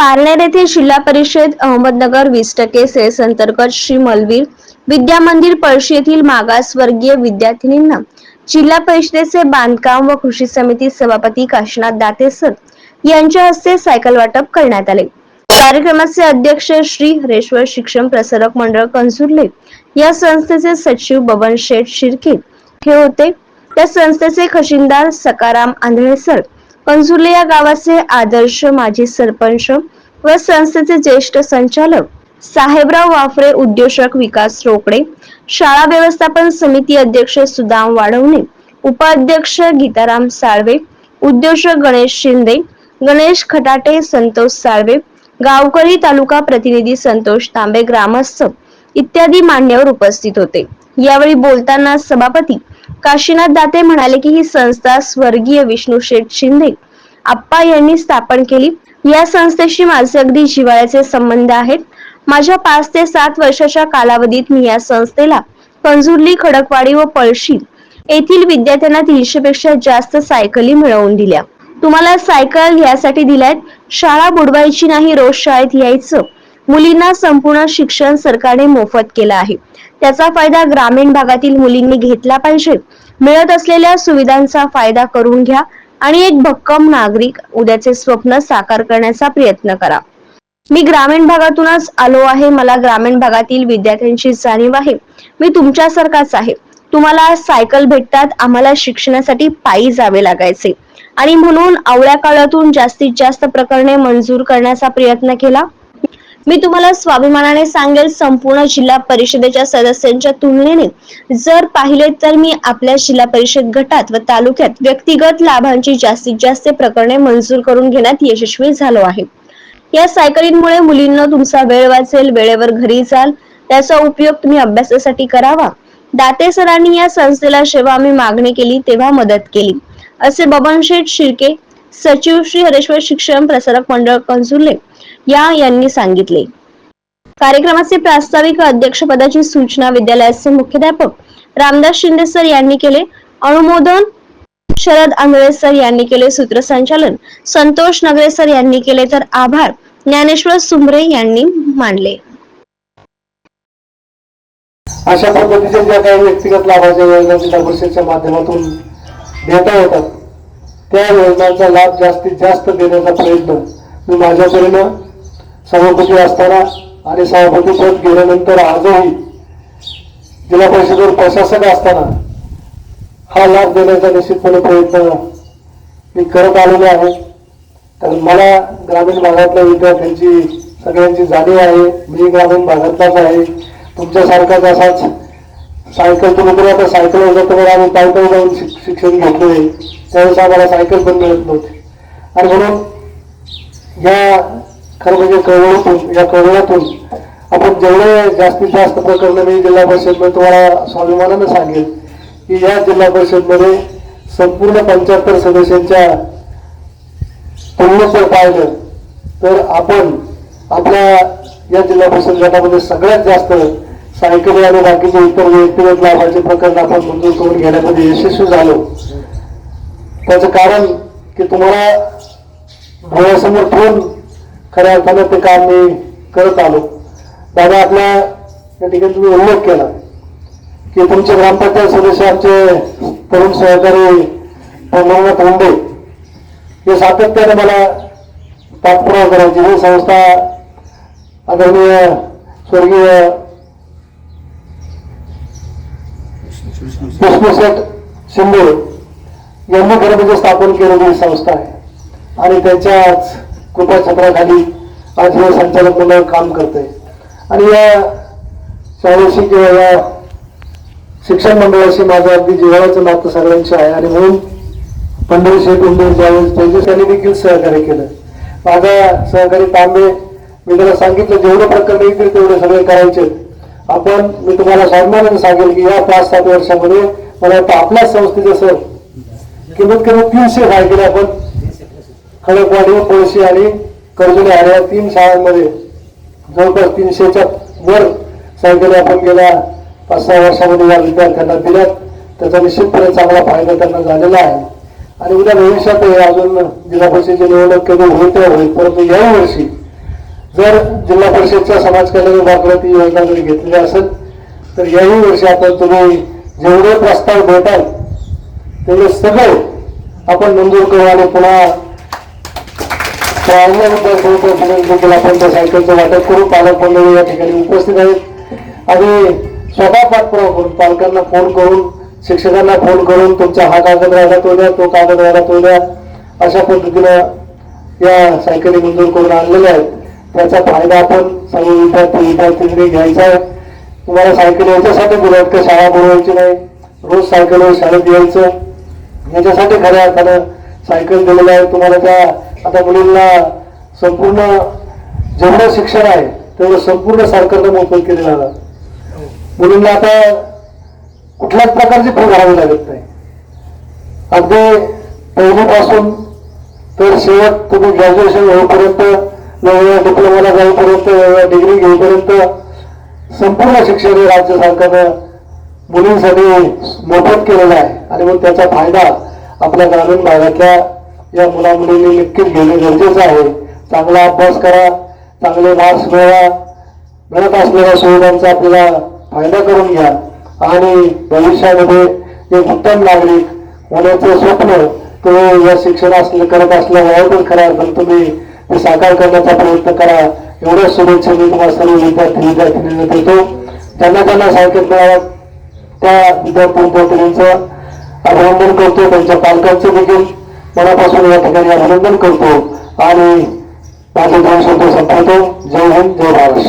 पारनेर येथे जिल्हा परिषद अहमदनगर वीस टक्के सेस अंतर्गत श्री मलवीर विद्या मंदिर पळशी येथील मागासवर्गीय विद्यार्थिनींना जिल्हा परिषदेचे बांधकाम व कृषी समिती सभापती काशीनाथ दाते सर यांच्या हस्ते सायकल वाटप करण्यात आले. कार्यक्रमाचे अध्यक्ष श्री हरेश्वर शिक्षण प्रसारक मंडळ कंसुर्ले या संस्थेचे सचिव बबन शेठ शिर्के हे होते. त्या संस्थेचे खजिनदार सकाराम आंधळे सर कंजुर्ले या गावाचे आदर्श माजी सरपंच व संस्थेचे ज्येष्ठ संचालक साहेबराव वाफरे उद्योजक विकास रोकडे शाळा व्यवस्थापन समिती अध्यक्ष सुदाम वाढवणे उपाध्यक्ष गीताराम साळवे उद्योजक गणेश शिंदे गणेश खटाटे संतोष साळवे गावकरी तालुका प्रतिनिधी संतोष तांबे ग्रामस्थ इत्यादी मान्यवर उपस्थित होते. यावेळी बोलताना सभापती काशीनाथ दाते म्हणाले की ही संस्था स्वर्गीय विष्णू शेठ शिंदे आप्पा यांनी स्थापन केली. या संस्थेशी माझे अगदी जिव्हाळ्याचे संबंध आहेत. माझ्या पाच ते सात वर्षाच्या कालावधीत मी या संस्थेला कंजुर्ली खडकवाडी व पळशी येथील विद्यार्थ्यांना तीनशे पेक्षा जास्त सायकली मिळवून दिल्या. तुम्हाला सायकल यासाठी दिल्यात शाळा बुडवायची नाही रोज शाळेत यायचं. मुलींना संपूर्ण शिक्षण सरकारने मोफत केलं आहे. त्याचा फायदा ग्रामीण भागातील मुलींनी घेतला पाहिजे. मिळत असलेल्या सुविधांचा फायदा करून घ्या. आणि एक भक्कम नागरिक उद्याचे स्वप्न साकार करण्याचा प्रयत्न करा. मी ग्रामीण भागातूनच आलो आहे. मला ग्रामीण भागातील विद्यार्थ्यांची जाणीव आहे. मी तुमच्यासारखाच आहे. तुम्हाला सायकल भेटतात. आम्हाला शिक्षणासाठी पायी जावे लागायचे. आणि म्हणून आवळ्या काळातून जास्तीत जास्त प्रकरणे मंजूर करण्याचा प्रयत्न केला. मी तुम्हाला स्वाभिमानाने सांगेल संपूर्ण जिल्हा परिषदेच्या सदस्यांच्या तुलनेने जर पाहिले तर मी आपल्या जिल्हा परिषद गटात व तालुक्यात व्यक्तिगत लाभांची जास्तीत जास्त प्रकरणे मंजूर करून घेण्यात यशस्वी झालो आहे. या सायकलींमुळे मुलींना तुमचा वेळ वाचेल वेळेवर घरी जाल. त्याचा उपयोग तुम्ही अभ्यासासाठी करावा. दाते सरांनी या संस्थेला जेव्हा आम्ही मागणी केली तेव्हा मदत केली. असे बबनशेठ शिर्के सचिव श्री हरेश्वर शिक्षण प्रसारक मंडळ कंजुले या यांनी सांगितले. कार्यक्रमाचे प्रास्ताविक अध्यक्षपदाची सूचना विद्यालयाचे मुख्याध्यापक रामदास शिंदे सर यांनी केले. अनुमोदन शरद आंधळे सर यांनी केले. सूत्रसंचालन संतोष नगरे सर यांनी केले. तर आभार. ज्ञानेश्वर सुमरे यांनी मानले. अशा पद्धतीच्या ज्या काही व्यक्तिगत लाभाच्या योजना जिल्हा माध्यमातून देता येतात त्या योजनांचा लाभ जास्तीत जास्त देण्याचा प्रयत्न मी माझ्या परीनं सभापती असताना आणि सभापती पद गेल्यानंतर आजही जिल्हा परिषदेवर प्रशासक असताना हा लाभ देण्याचा निश्चितपणे प्रयत्न मी करत आलेलो आहे. कारण मला ग्रामीण भागातल्या विद्यार्थ्यांची सगळ्यांची जाणीव आहे. मी ग्रामीण भागातलाच आहे. तुमच्यासारखाच असाच सायकल तुम्ही आता सायकल वगैरे तर आम्ही पायपाय जाऊन शिक्षण घेतलं आहे त्यावेळेस आम्हाला सायकल पण मिळत नव्हती. आणि म्हणून या खरं म्हणजे कळवळातून या कळवळातून आपण जेवढे जास्तीत जास्त प्रकरण मी जिल्हा परिषदमध्ये तुम्हाला स्वाभिमानानं सांगेल की या जिल्हा परिषदमध्ये संपूर्ण पंच्याहत्तर सदस्यांच्या तुलनेत जर पाहिलं तर आपण आपल्या या जिल्हा परिषद गटामध्ये सगळ्यात जास्त सायकली आणि बाकीचे इतर व्यक्तिगत लाभाचे प्रकरण आपण मंजूर करून घेण्यामध्ये यशस्वी झालो. त्याचं कारण की तुम्हाला डोळ्यासमोर ठेवून खऱ्या अर्थानं ते काम मी करत आलो. दादा आपल्या या ठिकाणी तुम्ही उल्लेख केला की तुमचे ग्रामपंचायत सदस्य आमचे तरुण सहकारी प्रमोद मुंबई हे सातत्याने मला पाठपुरावा करायची. ही संस्था आदरणीय स्वर्गीय विष्णुशेठ शिंदे यांनी खरं म्हणजे स्थापन केलेली संस्था आहे. आणि त्यांच्याच कृपाछत्राखाली आज हे संचालक मंडळ काम करते आणि या शाळेशी किंवा या शिक्षण मंडळाशी माझं अगदी जिव्हाळ्याचं नातं सगळ्यांचं आहे. आणि म्हणून पंढरी शेठ उंदे ज्यावेळेस त्यांच्या त्यांनी देखील सहकार्य केलं. माझा सहकारी तांबे मी त्याला सांगितलं जेवढं प्रकरण येतील तेवढे सगळे करायचे. आपण मी तुम्हाला स्वाभिमानाने सांगेल की या पाच सात वर्षामध्ये मला वाटतं आपल्याच संस्थेचं सर किंमत कमी तीनशे सायकल आपण. खडकवाडी पळशी आणि कर्जुले आणि या तीन शाळांमध्ये. जवळपास तीनशेच्या वर सायकली आपण गेल्या पाच सहा वर्षामध्ये या विद्यार्थ्यांना दिल्यात. त्याचा निश्चितपणे चांगला फायदा त्यांना झालेला आहे. आणि उद्या भविष्यात अजून जिल्हा परिषदेची निवडणूक केली होईल तेव्हा होईल. परंतु यावर्षी वर्षी जर जिल्हा परिषदच्या समाज कल्याण विभागाकडे ती योजना जरी घेतलेली असेल तर याही वर्षी आपण तुम्ही जेवढे प्रस्ताव भेटाल तेवढे सगळे आपण मंजूर करू आणि पुन्हा देखील आपण त्या सायकलचं वाटप करू पालक मंडळी या ठिकाणी उपस्थित आहेत. आणि स्वतः पाठपुरावा करून पालकांना फोन करून शिक्षकांना फोन करून तुमचा हा कागद राहिला तो द्या तो कागद राहिला तो द्या अशा पद्धतीनं या सायकली मंजूर करून आणलेल्या आहेत. त्याचा फायदा आपण सर्व विद्यार्थी विद्यार्थ्यांनी घ्यायचा आहे. तुम्हाला सायकल याच्यासाठी दिल्यात शाळा बुडवायची नाही. रोज सायकलवर शाळेत यायचं. याच्यासाठी खऱ्या अर्थानं सायकल दिलेलं आहे. तुम्हाला त्या आता मुलींना संपूर्ण जेवढं शिक्षण आहे तेवढं संपूर्ण सरकारनं मोफत केलेलं आहे. मुलींना आता कुठल्याच प्रकारची फी भरावी लागत नाही. अगदी पहिलीपासून तर शेवट तुम्ही ग्रॅज्युएशन होईपर्यंत वेगवेगळ्या डिप्लोमाला जाईपर्यंत वेगवेगळ्या डिग्री घेईपर्यंत संपूर्ण शिक्षण हे राज्य सरकारनं मुलींसाठी मोफत केलेलं आहे. आणि मग त्याचा फायदा आपल्या ग्रामीण भागातल्या या मुला मुलींनी नक्कीच घेणे गरजेचं आहे. चांगला अभ्यास करा चांगले मार्क्स मिळवा मिळत असलेल्या सुविधांचा आपल्याला फायदा करून घ्या. आणि भविष्यामध्ये एक उत्तम नागरिक होण्याचं स्वप्न तुम्ही या शिक्षण असले करत असल्यामुळे खऱ्या अर्थानं तुम्ही ते साकार करण्याचा प्रयत्न करा. एवढ्या शुभेच्छा मी तुम्हाला सर्व विद्यार्थी विद्यार्थिनींना देतो. त्यांना त्यांना सायकल मिळावं. त्या विद्यार्थी अभिनंदन करतो त्यांच्या पालकांचं देखील मनापासून या ठिकाणी अभिनंदन करतो. आणि माझे दोन शब्द संपवतो जय हिंद जय महाराष्ट्र